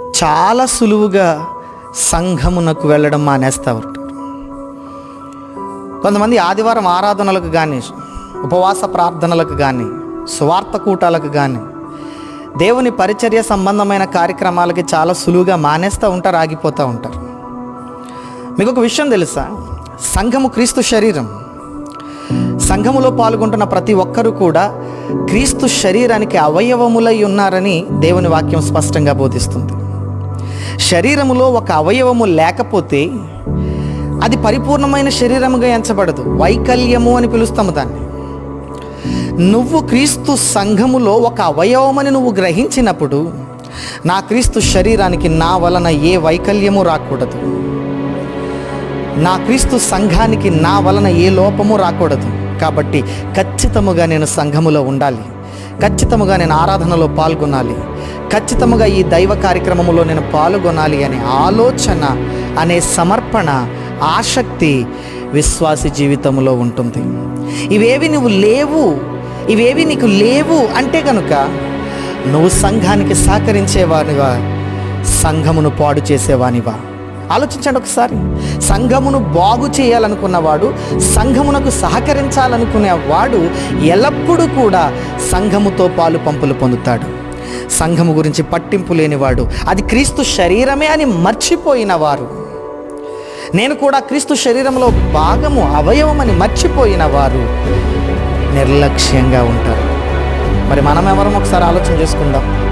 చాలా సులువుగా సంఘమునకు వెళ్ళడం మానేస్తూ ఉంటారు కొంతమంది ఆదివారం ఆరాధనలకు కానీ ఉపవాస ప్రార్థనలకు కానీ స్వార్థ కూటాలకు కానీ దేవుని పరిచర్య సంబంధమైన కార్యక్రమాలకి చాలా సులువుగా మానేస్తూ ఉంటారు ఆగిపోతూ ఉంటారు. మీకు ఒక విషయం తెలుసా? సంఘము క్రీస్తు శరీరం. సంఘములో పాల్గొంటున్న ప్రతి ఒక్కరూ కూడా క్రీస్తు శరీరానికి అవయవములై ఉన్నారని దేవుని వాక్యం స్పష్టంగా బోధిస్తుంది. శరీరములో ఒక అవయవము లేకపోతే అది పరిపూర్ణమైన శరీరముగా ఎంచబడదు. వైకల్యము అని పిలుస్తాము దాన్ని. నువ్వు క్రీస్తు సంఘములో ఒక అవయవమని నువ్వు గ్రహించినప్పుడు నా క్రీస్తు శరీరానికి నా వలన ఏ వైకల్యము రాకూడదు. నా క్రీస్తు సంఘానికి నా వలన ఏ లోపము రాకూడదు. కాబట్టి ఖచ్చితముగా నేను సంఘములో ఉండాలి. ఖచ్చితముగా నేను ఆరాధనలో పాల్గొనాలి. ఖచ్చితముగా ఈ దైవ కార్యక్రమంలో నేను పాల్గొనాలి అనే ఆలోచన అనే సమర్పణ ఆసక్తి విశ్వాసి జీవితంలో ఉంటుంది. ఇవేవి నువ్వు లేవు ఇవేవి నీకు లేవు అంటే కనుక నువ్వు సంఘానికి సహకరించేవానివా సంఘమును పాడు చేసేవానివా? ఆలోచించండి ఒకసారి. సంఘమును బాగు చేయాలనుకున్నవాడు సంఘమునకు సహకరించాలనుకునేవాడు ఎల్లప్పుడూ కూడా సంఘముతో పాలు పంపులు పొందుతాడు. సంఘము గురించి పట్టింపు లేనివాడు అది క్రీస్తు శరీరమే అని మర్చిపోయిన వారు. నేను కూడా క్రీస్తు శరీరంలో భాగము అవయవమని మర్చిపోయిన వారు నిర్లక్ష్యంగా ఉంటారు. మరి మనం ఎవరం ఒకసారి ఆలోచన చేసుకుందాం?